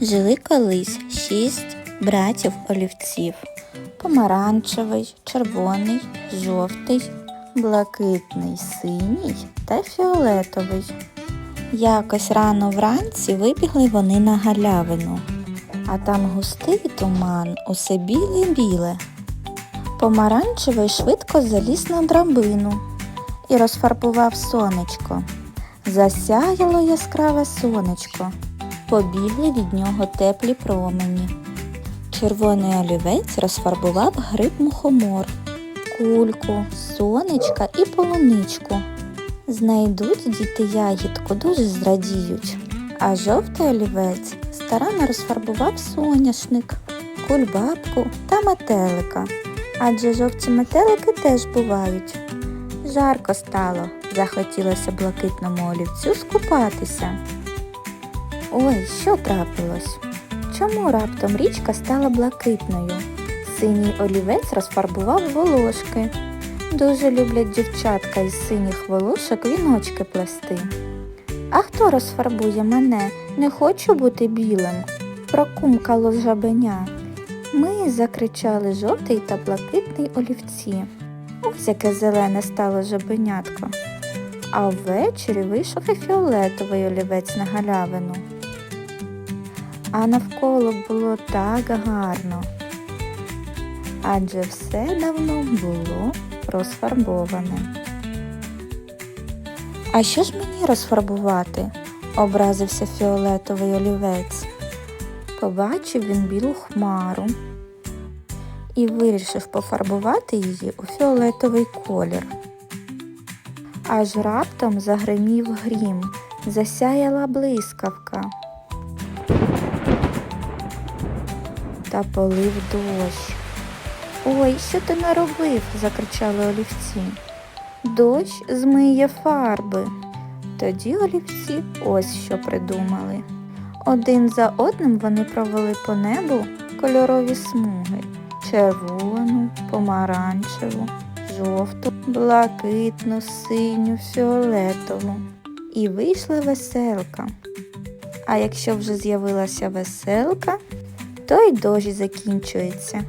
Жили колись шість братів олівців. Помаранчевий, червоний, жовтий, блакитний, синій та фіолетовий. Якось рано вранці вибігли вони на галявину, а там густий туман, усе біле-біле. Помаранчевий швидко заліз на драбину і розфарбував сонечко. Засяяло яскраве сонечко, побігли від нього теплі промені. Червоний олівець розфарбував гриб мухомор, кульку, сонечка і полуничку. Знайдуть діти ягідку, дуже зрадіють. А жовтий олівець старанно розфарбував соняшник, кульбабку та метелика. Адже жовті метелики теж бувають. Жарко стало, захотілося блакитному олівцю скупатися. Ой, що трапилось? Чому раптом річка стала блакитною? Синій олівець розфарбував волошки. Дуже люблять дівчатка із синіх волошок віночки плести. А хто розфарбує мене? Не хочу бути білим. Прокумкало жабеня. Ми закричали жовтий та блакитний олівці. Ось яке зелене стало жабенятко. А ввечері вийшов і фіолетовий олівець на галявину. А навколо було так гарно. Адже все давно було розфарбоване. А що ж мені розфарбувати? образився фіолетовий олівець. Побачив він білу хмару і вирішив пофарбувати її у фіолетовий колір. Аж раптом загримів грім, засяяла блискавка. Та полив дощ. Ой, що ти наробив? закричали олівці. Дощ змиє фарби. Тоді олівці ось що придумали. Один за одним вони провели по небу кольорові смуги червону, помаранчеву, жовту, блакитну, синю, фіолетову. І вийшла веселка. А якщо вже з'явилася веселка, то й дощ закінчується.